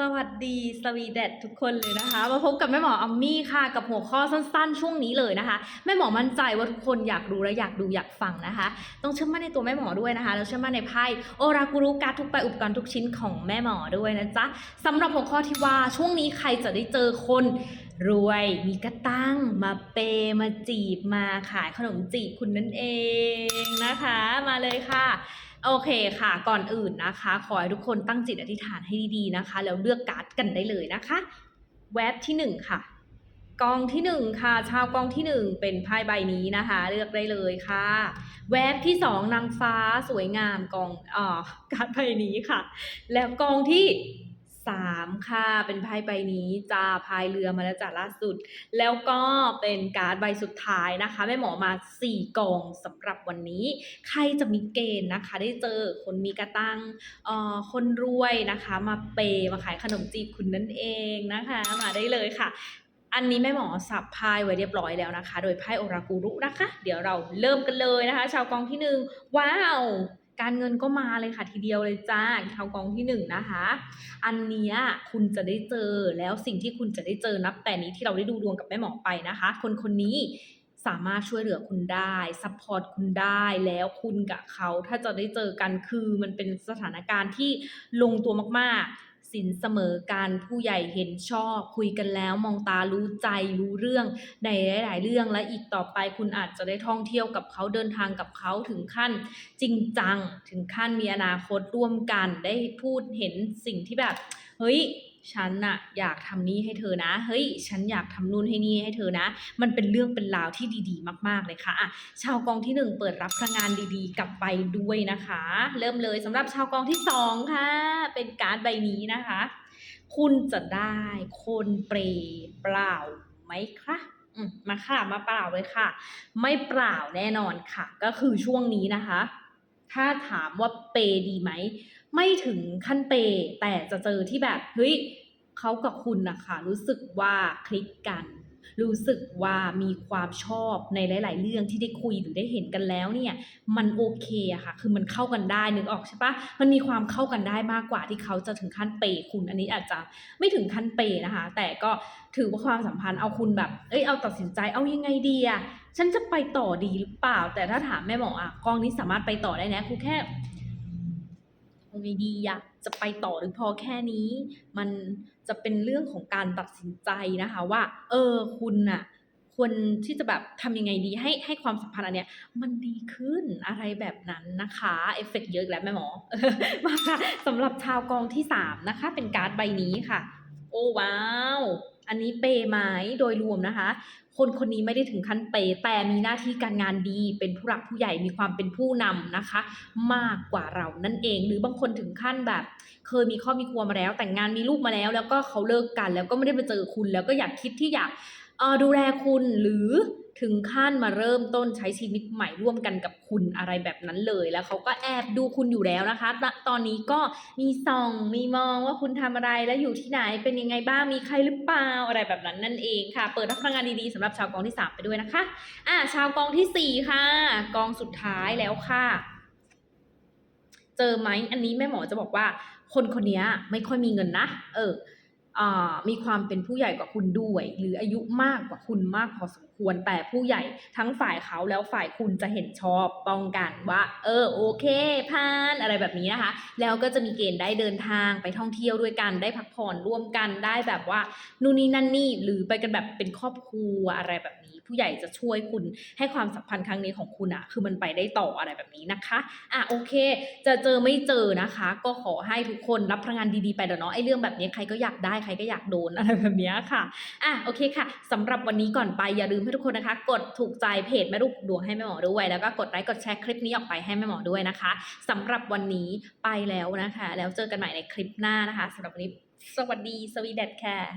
สวัสดีสวีเดตทุกคนเลยนะคะ มาพบกับแม่หมออัมมี่ค่ะ กับหัวข้อสั้นๆ ช่วงนี้เลยนะคะ แม่หมอมั่นใจว่าทุกคนอยากรู้และอยากดูอยากฟังนะคะ ต้องเชื่อมั่นในตัวแม่หมอด้วยนะคะ แล้วเชื่อมั่นในไพ่โอรากุรุการทุกใบอุปกรณ์ทุกชิ้นของแม่หมอด้วยนะจ๊ะสำหรับหัวข้อที่ว่าช่วงนี้ใครจะได้เจอคนรวยมีกระตั้งมาเปมาจีบมาขายขนมจีบคุณนั่นเองนะคะ มาเลยค่ะ โอเคค่ะ ก่อนอื่นนะคะ ขอให้ทุกคนตั้งจิตอธิษฐานให้ดีๆนะคะ แล้วเลือกการ์ดกันได้เลยนะคะ แว็บที่หนึ่งค่ะ กองที่หนึ่งค่ะ ชาวกองที่หนึ่งเป็นไพ่ใบนี้นะคะ เลือกได้เลยค่ะ แวบที่สองนางฟ้าสวยงามกองอ่าการ์ดใบนี้ค่ะ แล้วกองที่ สามค่ะเป็นไพ่ใบนี้จะพายเรือมาแล้วจ้ะล่าสุด แล้วก็เป็นการ์ดใบสุดท้ายนะคะแม่หมอมาสี่กองสำหรับวันนี้ ใครจะมีเกณฑ์นะคะ ได้เจอคนมีกระตังเอ่อคนรวยนะคะ มาเปย์มาขายขนมจีบคุณนั่นเองนะคะ มาได้เลยค่ะ อันนี้แม่หมอสับไพ่ไว้เรียบร้อยแล้วนะคะ โดยไพ่โอรากูรุนะคะ เดี๋ยวเราเริ่มกันเลยนะคะ ชาวกองที่หนึ่งว้าว การเงินก็มาเลยค่ะทีเดียวเลยจ้าชาวกองที่หนึ่งนะคะ อันนี้คุณจะได้เจอแล้วสิ่งที่คุณจะได้เจอนับแต่นี้ที่เราได้ดูดวงกับแม่หมอไปนะคะ คนคนนี้สามารถช่วยเหลือคุณได้ซัพพอร์ตคุณได้แล้วคุณกับเขาถ้าจะได้เจอกันคือมันเป็นสถานการณ์ที่ลงตัวมากๆ สินเสมอการผู้ใหญ่เห็นชอบ คุยกันแล้วมองตารู้ใจรู้เรื่องในหลาย ๆ เรื่องและอีกต่อไปคุณอาจจะได้ท่องเที่ยวกับเขาเดินทางกับเขาถึงขั้นจริงจัง ถึงขั้นมีอนาคตร่วมกันได้พูดเห็นสิ่งที่แบบ เฮ้ย ฉันน่ะอยากทำนี่ให้เธอนะ เฮ้ย ฉันอยากทำนู่นให้นี่ให้เธอนะ มันเป็นเรื่องเป็นราวที่ดีๆ มากๆเลยค่ะอะชาวกองที่หนึ่งเปิดรับพลังงานดีๆ กลับไปด้วยนะคะ เริ่มเลยสำหรับชาวกองที่สองค่ะ เป็นการ์ดใบนี้นะคะ คุณจะได้คนเปรย์เปล่าไหมคะมมาค่ะมาเปล่าเลยค่ะ ไม่เปล่าแน่นอนค่ะ ก็คือช่วงนี้นะคะ ถ้าถามว่าเปย์ดีไหม ไม่ถึงขั้นเปย์แต่จะเจอที่แบบเฮ้ยเขากับคุณนะคะรู้สึกว่าคลิกกัน รู้สึกว่ามีความชอบในหลาย ๆ เรื่องที่ได้คุยหรือได้เห็นกันแล้วเนี่ย มันโอเคอะค่ะ คือมันเข้ากันได้นึกออกใช่ปะมันมีความเข้ากันได้มากกว่าที่เขาจะถึงขั้นเปย์คุณอันนี้อาจจะไม่ถึงขั้นเปย์นะคะ แต่ก็ถือว่าความสัมพันธ์เอาคุณแบบ เอ้ยเอาตัดสินใจเอายังไงดีอะฉันจะไปต่อดีหรือเปล่า แต่ถ้าถามแม่หมออะกองนี้สามารถไปต่อได้นะครูแค่ ไงดีอะจะไปต่อหรือพอแค่นี้ มันจะเป็นเรื่องของการตัดสินใจนะคะว่า เออคุณน่ะควรที่จะแบบทำยังไงดีให้ให้ความสัมพันธ์อันเนี้ย มันดีขึ้นอะไรแบบนั้นนะคะเอฟเฟกต์เยอะแล้วแม่หมอมาค่ะสำหรับชาวกองที่ 3 นะคะ เป็นการ์ดใบนี้ค่ะ โอ้ว้าว อันนี้เปย์ไหมโดยรวมนะคะ คนคนนี้ไม่ได้ถึงขั้นเปย์แต่มีหน้าที่การงานดี เป็นผู้หลักผู้ใหญ่มีความเป็นผู้นำนะคะ มากกว่าเรานั่นเอง หรือบางคนถึงขั้นแบบ เคยมีครอบมีครัวมาแล้ว แต่งงานมีลูกมาแล้ว แล้วก็เขาเลิกกัน แล้วก็ไม่ได้มาเจอคุณ แล้วก็อยากคิดที่อยาก ดูแลคุณหรือถึงขั้นมาเริ่มต้นใช้ชีวิตใหม่ร่วมกันกับคุณอะไรแบบนั้นเลย แล้วเขาก็แอบดูคุณอยู่แล้วนะคะ ตอนนี้ก็มีส่องมีมองว่าคุณทำอะไรแล้วอยู่ที่ไหนเป็นยังไงบ้างมีใครหรือเปล่าอะไรแบบนั้นนั่นเองค่ะ เปิดรับพลังงานดีๆสำหรับชาวกองที่สามไปด้วยนะคะอะชาวกองที่สี่ค่ะ กองสุดท้ายแล้วค่ะ เจอไหมอันนี้แม่หมอจะบอกว่า คนคนนี้ไม่ค่อยมีเงินนะ เออ มีความเป็นผู้ใหญ่กว่าคุณด้วย หรืออายุมากกว่าคุณมากพอสมควรแต่ผู้ใหญ่ทั้งฝ่ายเขาแล้วฝ่ายคุณจะเห็นชอบป้องกันว่า เออโอเคผ่านอะไรแบบนี้นะคะ แล้วก็จะมีเกณฑ์ได้เดินทางไปท่องเที่ยวด้วยกันได้พักผ่อนร่วมกันได้แบบว่านู่นนี่นั่นนี่หรือไปกันแบบเป็นครอบครัวอะไรแบบนี้ ผู้ใหญ่จะช่วยคุณให้ความสัมพันธ์ครั้งนี้ของคุณอะคือมันไปได้ต่ออะไรแบบนี้นะคะอะโอเค จะเจอไม่เจอนะคะ ก็ขอให้ทุกคนรับพลังงานดีๆไปเดี๋ยวเนาะไอ้เรื่องแบบนี้ใครก็อยากได้ใครก็อยากโดนอะไรแบบนี้ค่ะอะโอเคค่ะสำหรับวันนี้ก่อนไปอย่าลืมให้ทุกคนนะคะ กดถูกใจเพจแม่ลูกดวงให้แม่หมอด้วย แล้วก็กดไลค์กดแชร์คลิปนี้ออกไปให้แม่หมอด้วยนะคะสำหรับวันนี้ไปแล้วนะคะ แล้วเจอกันใหม่ในคลิปหน้านะคะสำหรับวันนี้สวัสดีสวีเดตค่ะ